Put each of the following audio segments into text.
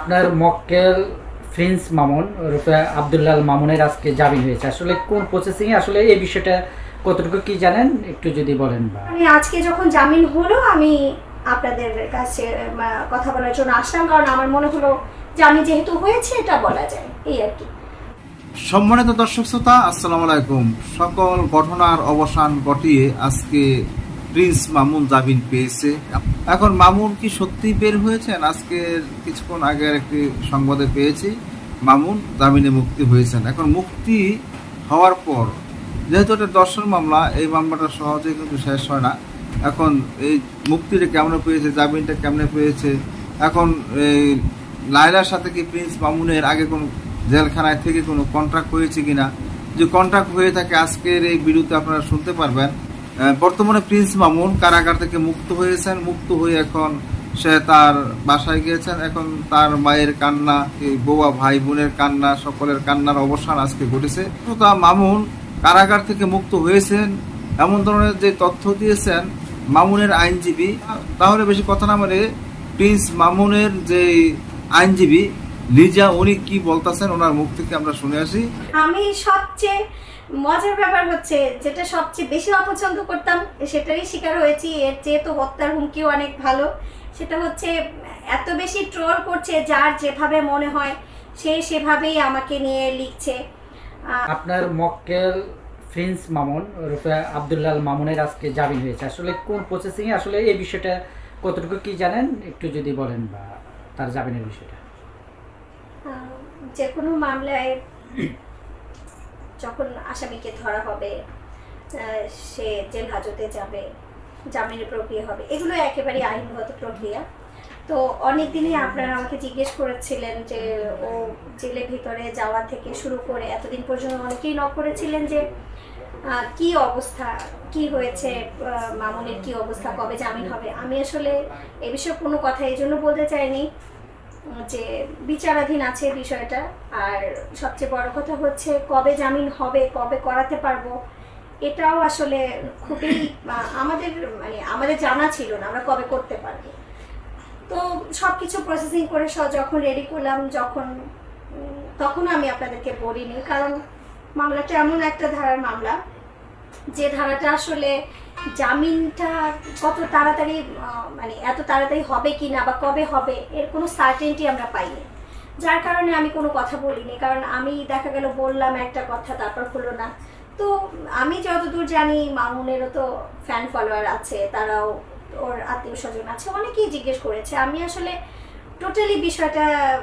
আপনার মক্কেল প্রিন্স মামুন ওরফে আবদুল্লাল মামুনের আজকে জামিন হয়েছে। আসলে কোন প্রসেসিং এ আসলে এই বিষয়টা কতটুকু কি জানেন? একটু যদি বলেন বা। আমি আজকে যখন জামিন হলো আমি আপনাদের কাছে কথা বলার জন্য আসলাম কারণ আমার মনে হলো জামিন যেহেতু হয়েছে এটা বলা যায়। এই আর কি। সম্মানিত দর্শক শ্রোতা আসসালামু আলাইকুম। সকল ঘটনার অবসান ঘটিয়ে আজকে প্রিন্স মামুন জামিন পেয়েছে। এখন মামুন কি সত্যি বের হয়েছেন আজকে কিছুক্ষণ আগের একটি সংবাদে পেয়েছি, মামুন জামিনে মুক্তি হয়েছেন। এখন মুক্তি হওয়ার পর, যেহেতু এটা দর্শন মামলা, এই মামলাটা সহজে কিন্তু শেষ হয় না। এখন এই মুক্তিটা কেমন পেয়েছে, জামিনটা কেমনে পেয়েছে? এখন এই লায়লার সাথে কি প্রিন্স মামুনের আগে কোনো জেলখানায় থেকে কোনো কন্ট্রাক্ট হয়েছে কিনা? যে কন্ট্রাক্ট হয়ে থাকে, আজকের এই বিরুদ্ধে আপনারা শুনতে পারবেন। বর্তমানে প্রিন্স মামুন কারাগার থেকে মুক্ত হয়েছেন, মুক্ত হয়ে এখন সে তার বাসায় গিয়েছেন। এখন তার মায়ের কান্না, এই বৌয়া ভাই বোনের কান্না, সকলের কান্নার অবসান আজকে ঘটেছে। তা মামুন কারাগার থেকে মুক্ত হয়েছেন, এমন ধরনের যে তথ্য দিয়েছেন মামুনের আইনজীবী। তাহলে বেশি কথা না মানে প্রিন্স মামুনের যে আইনজীবী লিজা উনি কি বলতেছেন? ওনার মুখ থেকে আমরা শুনে আসি। আমি সবচেয়ে মজার ব্যাপার হচ্ছে যেটা সবচেয়ে বেশি অপছন্দ করতাম সেটারই শিকার হয়েছি। এর চেয়ে তো হত্যার হুমকিও অনেক ভালো। সেটা হচ্ছে এত বেশি ট্রোল করছে যার যেভাবে মনে হয় সে সেভাবেই আমাকে নিয়ে লিখছে। আপনার মক্কেল প্রিন্স মামুন ওরফে আবদুল্লাল মামুনের আজকে জামিন হয়েছে। আসলে কোন প্রসেসিং এ আসলে এই বিষয়টা কতটুকু কি জানেন? একটু যদি বলেন বা তার জামিনের বিষয়টা। যে কোনো মামলায় যখন আসামিকে ধরা হবে সে জেল হাজতে যাবে, জামিনের প্রক্রিয়া হবে, এগুলো একেবারে আইনগত প্রক্রিয়া। তো অনেক দিনই আপনারা আমাকে জিজ্ঞেস করেছিলেন যে, ও জেলের ভিতরে যাওয়া থেকে শুরু করে এতদিন পর্যন্ত অনেকেই নক করেছিলেন যে কি অবস্থা, কি হয়েছে মামুনের কি অবস্থা, কবে জামিন হবে? আমি আসলে এ বিষয়ে কোনো কথা এই জন্য বলতে চাইনি। যে বিচারাধীন আছে বিষয়টা। আর সবচেয়ে বড় কথা হচ্ছে, কবে জামিন হবে, কবে করাতে পারব, এটাও আসলে খুবই আমাদের মানে আমাদের জানা ছিল না, আমরা কবে করতে পারব। তো সব কিছু প্রসেসিং করে যখন রেডি করলাম, যখন তখন আমি আপনাদেরকে বলিনি। কারণ মামলাটা এমন একটা ধারার মামলা, যে ধারাটা আসলে জামিনটা কত তাড়াতাড়ি মানে এত তাড়াতাড়ি হবে কি না বা কবে হবে, এর কোনো সার্টেনটি আমরা পাইনি। যার কারণে আমি কোনো কথা বলিনি, কারণ আমি দেখা গেল বললাম একটা কথা, তারপর হলো না। তো আমি যতদূর জানি, মামুনেরও তো ফ্যান ফলোয়ার আছে, তারাও ওর আত্মীয় স্বজন আছে, অনেকেই জিজ্ঞেস করেছে। আমি আসলে টোটালি বিষয়টা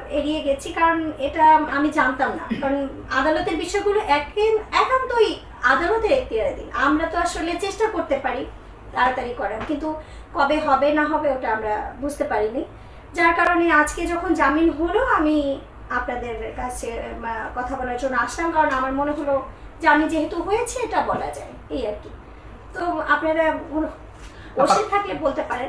এড়িয়ে গেছি, কারণ এটা আমি জানতাম না। কারণ আদালতের বিষয়গুলো একে- একান্তই এখতিয়ারে দিন। আমরা তো আসলে চেষ্টা করতে পারি তাড়াতাড়ি করার কিন্তু কবে হবে না হবে ওটা আমরা বুঝতে পারিনি। যার কারণে আজকে যখন জামিন হলো আমি আপনাদের কাছে কথা বলার জন্য আসলাম কারণ আমার মনে হলো জামিন যেহেতু হয়েছে এটা বলা যায়। এই আর কি। তো আপনারা ওসে থাকলে বলতে পারেন।